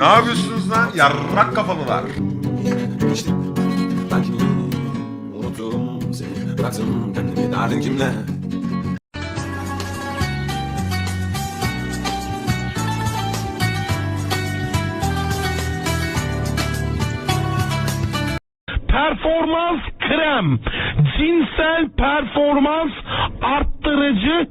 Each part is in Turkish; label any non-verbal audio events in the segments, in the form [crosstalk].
Ne yapıyorsunuz lan? Yarrak kafalılar. İşte ben kimim unuttum seni Bıraktım kendimi derdin kimle performans krem, cinsel performans arttırıcı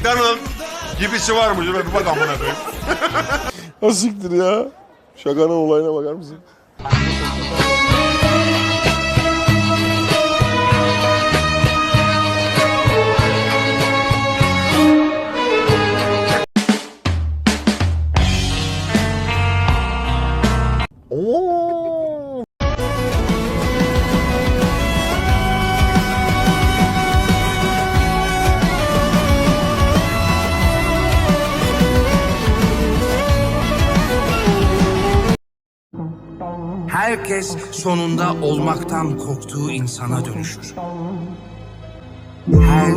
McDonald gibisi var mı? Şöyle bir bak amına koyayım. [laughs] Ha siktir ya. Şakanın olayına bakar mısın? Oo. Herkes sonunda olmaktan korktuğu insana dönüşür. Her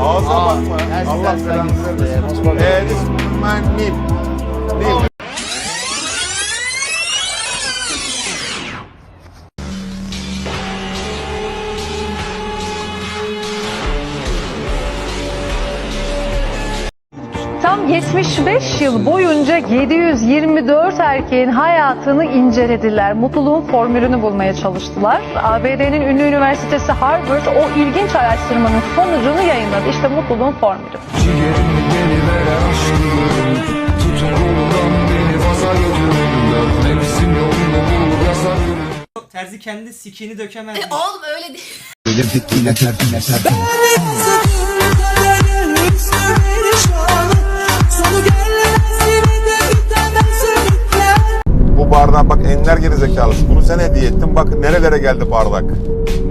Ağza bakma. Allah belanı vermesin. Eee this man name. Name. Tam 75 yıl boyunca 724 erkeğin hayatını incelediler. Mutluluğun formülünü bulmaya çalıştılar. ABD'nin ünlü üniversitesi Harvard o ilginç araştırmanın sonucunu yayınladı. İşte mutluluğun formülü. Terzi kendi sikini dökemez. Oğlum öyle değil. Bardak bak enler geri zekalısı. Bunu sen hediye ettin. Bak nerelere geldi bardak.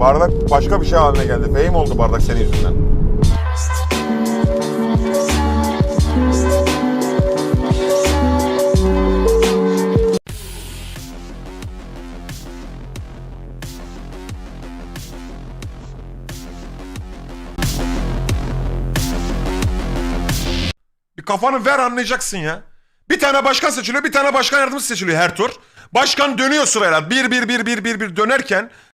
Bardak başka bir şey haline geldi. Fehim oldu bardak senin yüzünden. Bir kafanı ver anlayacaksın ya. Bir tane başkan seçiliyor, bir tane başkan yardımcısı seçiliyor her tur. Başkan dönüyor sırayla. Bir bir bir bir bir bir dönerken